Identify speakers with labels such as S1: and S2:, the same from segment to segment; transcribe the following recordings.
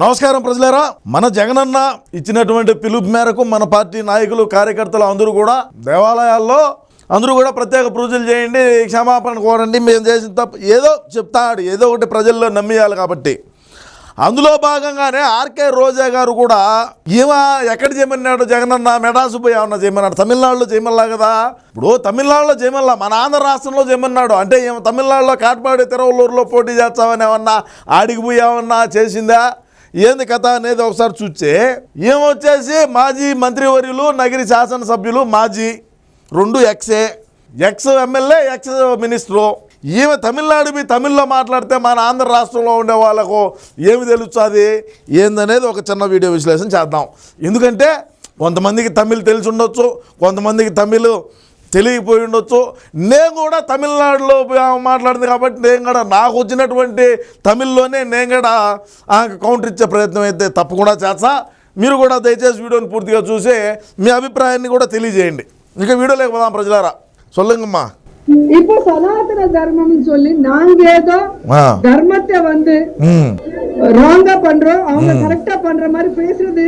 S1: నమస్కారం ప్రజలారా. మన జగనన్న ఇచ్చినటువంటి పిలుపు మేరకు మన పార్టీ నాయకులు కార్యకర్తలు అందరూ కూడా దేవాలయాల్లో అందరూ కూడా ప్రత్యేక పూజలు చేయండి క్షమాపణ కోరండి మేము చేసిన తప్పు ఏదో చెప్తాడు ఏదో ఒకటి ప్రజల్లో నమ్మియాలి కాబట్టి. అందులో భాగంగానే ఆర్కే రోజా గారు కూడా ఈమె ఎక్కడ చేయమన్నాడు జగనన్న? మెడాసు పోయి ఏమన్నా చేయమన్నాడు? తమిళనాడులో చేయమల్లా కదా? ఇప్పుడు తమిళనాడులో చేయమల్లా మన ఆంధ్ర రాష్ట్రంలో చేయమన్నాడు. అంటే ఈమె తమిళనాడులో కాట్పాడి తిరువల్లూరులో పోటీ చేస్తామని ఏమన్నా ఆడికి పోయి ఏమన్నా చేసిందా? ఏంది కథ అనేది ఒకసారి చూస్తే ఏమొచ్చేసి మాజీ మంత్రివర్యులు నగిరి శాసనసభ్యులు మాజీ రెండు ex ex MLA ex minister. ఈమె తమిళనాడు మీ తమిళ్ళో మాట్లాడితే మన ఆంధ్ర రాష్ట్రంలో ఉండే వాళ్ళకు ఏమి తెలుస్తుంది? ఏందనేది ఒక చిన్న వీడియో విశ్లేషణ చేద్దాం. ఎందుకంటే కొంతమందికి తమిళ్ తెలిసి ఉండొచ్చు కొంతమందికి తమిళ్ తెలియకపోయి ఉండొచ్చు నేను కూడా తమిళనాడులో మాట్లాడింది కాబట్టి నేను కూడా నాకు వచ్చినటువంటి తమిళ్లోనే నేను కూడా ఆమెకు కౌంటర్ ఇచ్చే ప్రయత్నం అయితే తప్పకుండా చేస్తా మీరు కూడా దయచేసి వీడియోని పూర్తిగా చూసి మీ అభిప్రాయాన్ని కూడా తెలియజేయండి ఇక వీడియోలోకి పోదాం ప్రజలారా சொல்லுங்கம்மா
S2: இப்போ சனாதன தர்மம்னு சொல்லி நாங்க ஏதோ
S1: ஆ
S2: தர்மத்தை வந்து
S1: ம்
S2: ராங்கா பண்றோம் அவங்க கரெக்டா பண்ற மாதிரி பேசுறது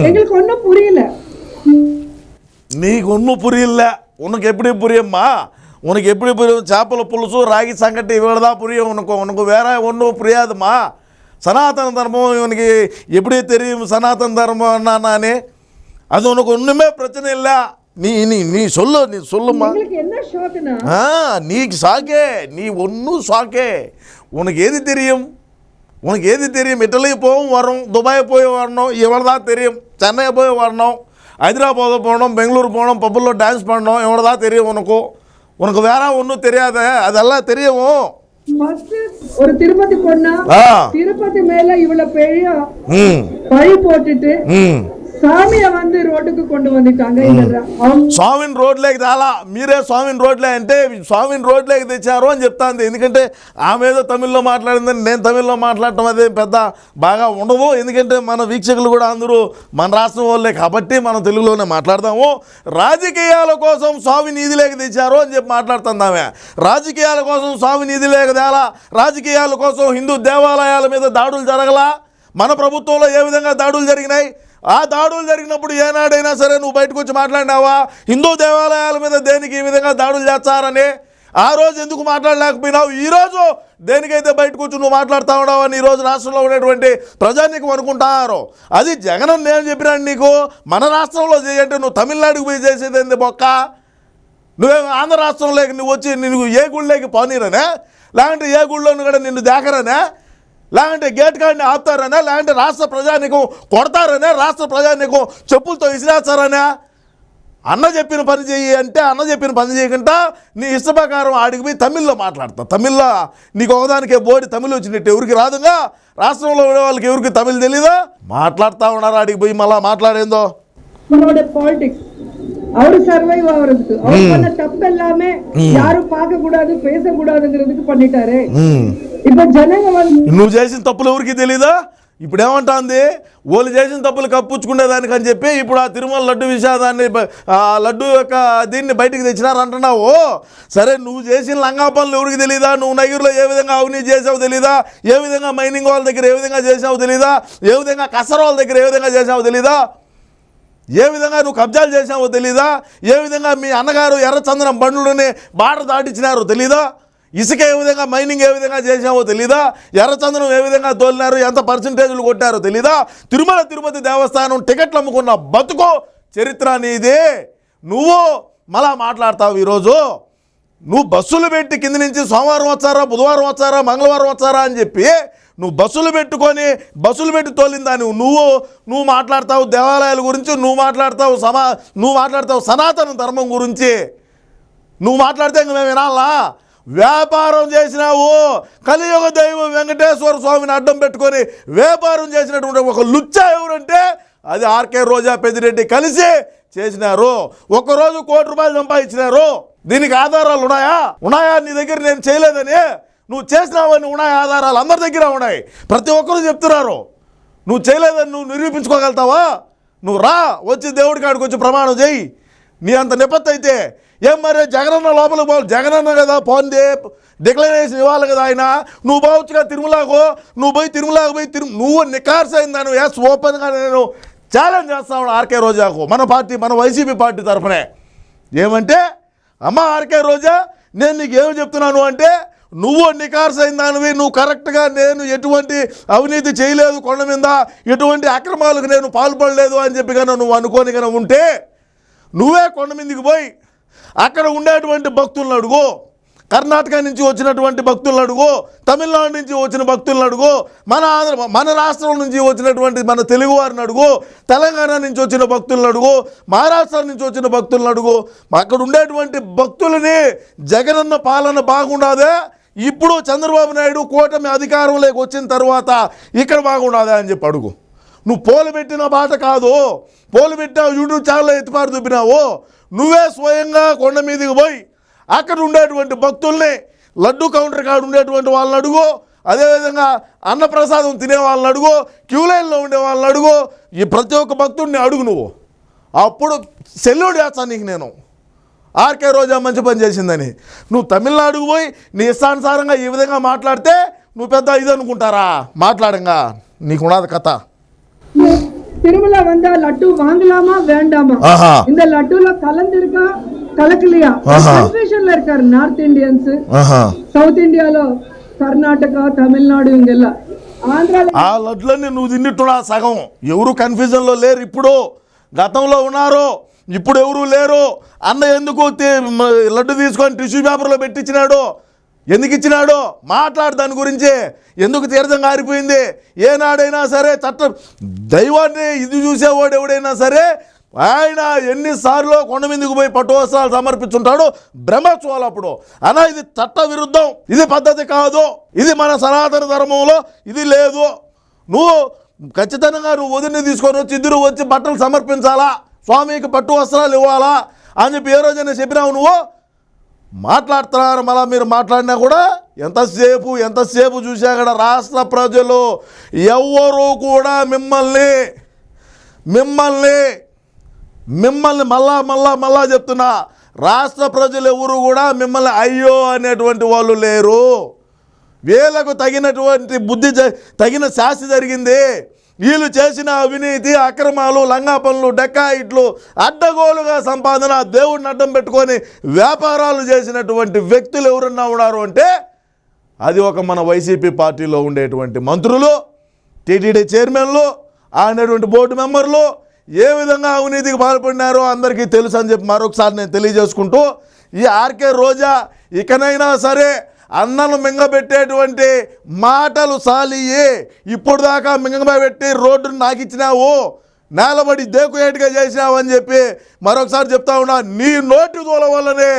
S2: எங்களுக்கு ஒண்ணும் புரியல
S1: నీకు ఒన్ను పురియల్ల ఉనకు ఎప్పుడు పురియమ్మా உனக்கு எப்படி புரியும் చేపల పులుసు రాగి సంగటి ఇవ్వడదా புரியும் உனக்கு உனக்கு வேற ஒன்றும் புரியாதுமா சனாதன தர்மம் இவனுக்கு எப்படி தெரியும் சனாதன தர்மம் என்னன்னு அது உனக்கு ஒன்றுமே பிரச்சனை இல்லை நீ நீ நீ சொல்லு நீ சொல்லுமா
S2: எங்களுக்கு என்ன ஷாக்குனா
S1: ஆ நீ சாக்கே நீ ஒன்றும் சாக்கே உனக்கு எது தெரியும் உனக்கு எது தெரியும் இட்டலி போகும் வரும் துபாய் போய் வரணும் இவ்வளோ தான் தெரியும் சென்னை போய் வரணும் ஹைதராபாத் போகணும் பெங்களூர் போகணும் பப்புல டான்ஸ் பண்ணணும் இவ்வளோ தான் தெரியும் உனக்கு. உனக்கு வேற ஒன்றும் தெரியாத அதெல்லாம் தெரியும்.
S2: ஃபர்ஸ்ட் ஒரு திருப்பதி பொண்ணா திருப்பதி மேல இவ்வளவு பெரிய பழி போட்டுட்டு சாமிய வந்து ரோட்டுக்கு கொண்டு வந்துட்டாங்க இந்த அவங்க
S1: స్వామిని రోడ్లోకి తేలా మీరే స్వామిని రోడ్లే అంటే స్వామిని రోడ్లోకి తెచ్చారు అని చెప్తాంది ఎందుకంటే ఆమె ఏదో తమిళ్లో మాట్లాడిందని నేను తమిళ్లో మాట్లాడటం అదే పెద్ద బాగా ఉండదు ఎందుకంటే మన వీక్షకులు కూడా అందరూ మన రాష్ట్రం వాళ్ళే కాబట్టి మనం తెలుగులోనే మాట్లాడదాము రాజకీయాల కోసం స్వామి నిధిలోకి తెచ్చారు అని చెప్పి మాట్లాడుతుంది ఆమె రాజకీయాల కోసం స్వామి నిధిలోకి తేలా రాజకీయాల కోసం హిందూ దేవాలయాల మీద దాడులు జరగలా మన ప్రభుత్వంలో ఏ విధంగా దాడులు జరిగినాయి ఆ దాడులు జరిగినప్పుడు ఏనాడైనా సరే నువ్వు బయటకు వచ్చి మాట్లాడినావా? హిందూ దేవాలయాల మీద దేనికి ఈ విధంగా దాడులు చేస్తారని? ఆ రోజు ఎందుకు మాట్లాడలేకపోయినావు? ఈరోజు దేనికైతే బయటకు వచ్చి నువ్వు మాట్లాడుతా ఉన్నావు అని ఈరోజు రాష్ట్రంలో ఉండేటువంటి ప్రజానికి అనుకుంటారు అది జగన్ నేను చెప్పినాను నీకు? మన రాష్ట్రంలో చేయంటే నువ్వు తమిళనాడుకు పోయి చేసేది ఏంది బొక్క? నువ్వేం ఆంధ్ర రాష్ట్రంలోకి నువ్వు వచ్చి నువ్వు ఏ గుళ్ళోకి పోనీరనే? లేకుంటే ఏ గుళ్ళోను కూడా నిన్ను దేకరనే? లేదంటే గేట్ కార్డ్ని ఆపుతారనే లేదంటే రాష్ట్ర ప్రజానికం కొడతారనే రాష్ట్ర ప్రజానికం చెప్పులతో విసిరేస్తారనే. అన్న చెప్పిన పని చెయ్యి అంటే అన్న చెప్పిన పని చేయకుండా నీ ఇష్టప్రకారం ఆడికి పోయి తమిళ్ళో మాట్లాడతా. తమిళ్ళో నీకు ఒకదానికే బోడి తమిళ్ వచ్చినట్టు ఎవరికి రాదుగా? రాష్ట్రంలో ఉండే వాళ్ళకి ఎవరికి తమిళ్ తెలీదా? మాట్లాడుతూ ఉన్నారు ఆడికి పోయి మళ్ళీ మాట్లాడేందో?
S2: அவரு சர்வைவ் ஆகுறதுக்கு அவர் பண்ண தப்பு எல்லாமே யாரும் பார்க்க கூடாது பேச கூடாதுங்கிறதுக்கு பண்ணிட்டாரு
S1: ఉమ్.
S2: இப்ப ஜனங்க வந்து
S1: నువ్వు చేసిన తప్పులు ఎవరికి తెలీదా ఇప్పుడు ఏమంటాంది వాళ్ళు చేసిన తప్పులు కప్పుచ్చుకునేదానికి అని చెప్పి ఇప్పుడు ఆ తిరుమల లడ్డు విషాదాన్ని బ- ఆ లడ్డు యొక్క దీన్ని బయటికి తెచ్చినారంటున్నావు సరే నువ్వు చేసిన లంగా పనులు ఎవరికి తెలీదా నువ్వు నగిరిలో ఏ విధంగా అవినీతి చేసావు తెలీదా ఏ విధంగా మైనింగ్ వాళ్ళ దగ్గర ఏ విధంగా చేసావు తెలీదా ఏ విధంగా కసర వాళ్ళ దగ్గర ఏ విధంగా చేసావు తెలీదా ఏ విధంగా నువ్వు కబ్జాలు చేసావో తెలీదా? ఏ విధంగా మీ అన్నగారు ఎర్రచందనం బండ్లని బార్డర్ దాటించినారో తెలీదా? ఇసుక ఏ విధంగా మైనింగ్ ఏ విధంగా చేసావో తెలీదా? ఎర్రచందనం ఏ విధంగా తోలినారు? ఎంత పర్సంటేజ్లు కొట్టారో తెలీదా? తిరుమల తిరుపతి దేవస్థానం టికెట్లు అమ్ముకున్న బతుకో చరిత్ర అనేది నువ్వు మళ్ళా మాట్లాడతావు ఈరోజు. నువ్వు బస్సులు పెట్టి కింద నుంచి సోమవారం వచ్చారా బుధవారం వచ్చారా మంగళవారం వచ్చారా అని చెప్పి నువ్వు బస్సులు పెట్టుకొని బస్సులు పెట్టి తోలిన దాన్ని నువ్వు నువ్వు మాట్లాడతావు దేవాలయాల గురించి నువ్వు మాట్లాడతావు సమా నువ్వు మాట్లాడతావు సనాతన ధర్మం గురించి. నువ్వు మాట్లాడితే ఇంక మేము వినాలా? వ్యాపారం చేసినావు. కలియుగ దైవం వెంకటేశ్వర స్వామిని అడ్డం పెట్టుకొని వ్యాపారం చేసినటువంటి ఒక లుచ్చ ఎవరంటే అది ఆర్కే రోజా పెద్దిరెడ్డి కలిసి చేసినారు. ఒక్కరోజు కోటి రూపాయలు సంపాదించినారు. దీనికి ఆధారాలు ఉన్నాయా? ఉన్నాయా? నీ దగ్గర నేను చేయలేదని. నువ్వు చేసినావని ఉన్నాయి ఆధారాలు అందరి దగ్గర ఉన్నాయి. ప్రతి ఒక్కరు చెప్తున్నారు. నువ్వు చేయలేదని నువ్వు నిరూపించుకోగలుగుతావా? నువ్వు రా వచ్చి దేవుడి కాడికి వచ్చి ప్రమాణం చేయి. నీ అంత నిపత్తి అయితే ఏం మరి జగనన్న లోపలికి పోవాలి జగనన్న కదా పోందే డిక్లరేషన్ ఇవ్వాలి కదా ఆయన. నువ్వు పోవచ్చుగా తిరుమలకు నువ్వు పోయి తిరుమలకు పోయి తిరు నువ్వు నికార్స్ అయింది ఎస్ ఓపెన్గా నేను ఛాలెంజ్ చేస్తాను ఆర్కే రోజాకు మన పార్టీ మన వైసీపీ పార్టీ తరఫునే. ఏమంటే అమ్మ ఆర్కే రోజా నేను నీకు ఏమి చెప్తున్నాను అంటే నువ్వు నికార్స్ అయిన దానివి నువ్వు కరెక్ట్గా నేను ఎటువంటి అవినీతి చేయలేదు కొండ మీద ఎటువంటి అక్రమాలకు నేను పాల్పడలేదు అని చెప్పి కనుక నువ్వు అనుకోని కనుక ఉంటే నువ్వే కొండ మీదకి పోయి అక్కడ ఉండేటువంటి భక్తులను అడుగు. కర్ణాటక నుంచి వచ్చినటువంటి భక్తులను అడుగు. తమిళనాడు నుంచి వచ్చిన భక్తులను అడుగు. మన ఆంధ్ర మన రాష్ట్రం నుంచి వచ్చినటువంటి మన తెలుగు వారిని అడుగు. తెలంగాణ నుంచి వచ్చిన భక్తులను అడుగు. మహారాష్ట్ర నుంచి వచ్చిన భక్తులను అడుగు. అక్కడ ఉండేటువంటి భక్తులని జగనన్న పాలన బాగుండాదే. ఇప్పుడు చంద్రబాబు నాయుడు కూటమి అధికారంలోకి వచ్చిన తర్వాత ఇక్కడ బాగుండాదే అని చెప్పి అడుగు. నువ్వు పోలు పెట్టిన బాట కాదు. పోలు పెట్టావు యూట్యూబ్ ఛానల్లో ఎత్తిపారు చూపినావు. నువ్వే స్వయంగా కొండ మీదకి పోయి అక్కడ ఉండేటువంటి భక్తుల్ని లడ్డు కౌంటర్ కాడ ఉండేటువంటి వాళ్ళని అడుగు. అదేవిధంగా అన్నప్రసాదం తినే వాళ్ళని అడుగు. క్యూ లైన్లో ఉండే వాళ్ళని అడుగు. ఈ ప్రతి ఒక్క భక్తుడిని అడుగు నువ్వు. అప్పుడు సెల్యూడ్ చేస్తాను నీకు నేను. ఆర్కే రోజా మంచి పని చేసిందని. నువ్వు తమిళనాడుకు పోయి నీ ఇష్టానుసారంగా ఈ విధంగా మాట్లాడితే నువ్వు పెద్ద ఇది అనుకుంటారా? మాట్లాడంగా. నీకున్నది కథ.
S2: తిరుమల వంద లడ్డు வாங்கலாமா
S1: వేండామా?
S2: ఇంత లడ్డులో கலந்திருக்கா கலக்கலையா கன்ஃபியூஷன்ல இருக்காரு నార్త్ இந்தியன்ஸ் సౌత్ ఇండియాలో కర్ణాటక తమిళనాడు ఇంకెల్లా.
S1: ఆ లడ్లన్నీ నువ్వు తిన్నట్టున్నా సగం. ఎవరు కన్ఫ్యూజన్లో లేరు ఇప్పుడు. గతంలో ఉన్నారు ఇప్పుడు ఎవరూ లేరు? అన్న ఎందుకు లడ్డు తీసుకొని టిష్యూ పేపర్లో పెట్టించినాడు? ఎందుకు ఇచ్చినాడు? మాట్లాడు దాని గురించి. ఎందుకు తీర్థం ఆరిపోయింది ఏనాడైనా సరే చట్టం దైవాన్ని ఇది చూసేవాడు ఎవడైనా సరే ఆయన ఎన్నిసార్లు కొండ మీదకి పోయి పట్టువస్త్రాలు సమర్పించుంటాడు బ్రహ్మోత్సవాలు అప్పుడు అనా ఇది చట్ట విరుద్ధం. ఇది పద్ధతి కాదు. ఇది మన సనాతన ధర్మంలో ఇది లేదు. నువ్వు ఖచ్చితంగా నువ్వు వదిలిని తీసుకొని వచ్చి ఇద్దరు వచ్చి బట్టలు సమర్పించాలా? స్వామికి పట్టు వస్త్రాలు ఇవ్వాలా అని చెప్పి ఏ రోజైనా చెప్పినావు నువ్వు? మాట్లాడుతున్నారు మళ్ళీ మీరు మాట్లాడినా కూడా ఎంతసేపు ఎంతసేపు చూసా కూడా రాష్ట్ర ప్రజలు ఎవ్వరూ కూడా మిమ్మల్ని మిమ్మల్ని మిమ్మల్ని మళ్ళా మళ్ళా మళ్ళా చెప్తున్నా రాష్ట్ర ప్రజలు ఎవరు కూడా మిమ్మల్ని అయ్యో అనేటువంటి వాళ్ళు లేరు. వీళ్ళకు తగినటువంటి బుద్ధి తగిన శాస్తి జరిగింది. వీళ్ళు చేసిన అవినీతి అక్రమాలు లంగా పనులు డెక్కాయిట్లు అడ్డగోలుగా సంపాదన దేవుడిని అడ్డం పెట్టుకొని వ్యాపారాలు చేసినటువంటి వ్యక్తులు ఎవరన్నా ఉన్నారు అంటే అది ఒక మన వైసీపీ పార్టీలో ఉండేటువంటి మంత్రులు టీటీడీ చైర్మన్లు ఆయనటువంటి బోర్డు మెంబర్లు ఏ విధంగా అవినీతికి పాల్పడినారో అందరికీ తెలుసు అని చెప్పి మరొకసారి నేను తెలియజేసుకుంటూ ఈ ఆర్కే రోజా ఇకనైనా సరే అన్నను మింగబెట్టేటువంటి మాటలు సాలియే. ఇప్పుడు దాకా మింగబెట్టి రోడ్డును నాకు ఇచ్చినావు నేలబడి దేకుయేటుగా చేసినావని చెప్పి మరొకసారి చెప్తా ఉన్నా నీ నోటి దూల వల్లనే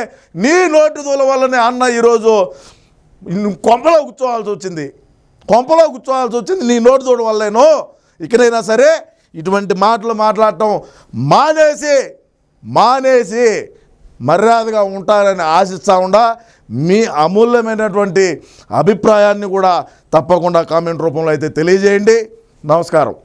S1: నీ నోటి దూల వల్లనే అన్న ఈరోజు కొంపలో కూర్చోవాల్సి వచ్చింది. కొంపలో కూర్చోవాల్సి వచ్చింది నీ నోటి దూడ వల్లేను. ఇక్కడైనా సరే ఇటువంటి మాటలు మాట్లాడటం మానేసి మానేసి మర్యాదగా ఉంటారని ఆశిస్తా ఉండా మీ అమూల్యమైనటువంటి అభిప్రాయాన్ని కూడా తప్పకుండా కామెంట్ రూపంలో అయితే తెలియజేయండి. నమస్కారం.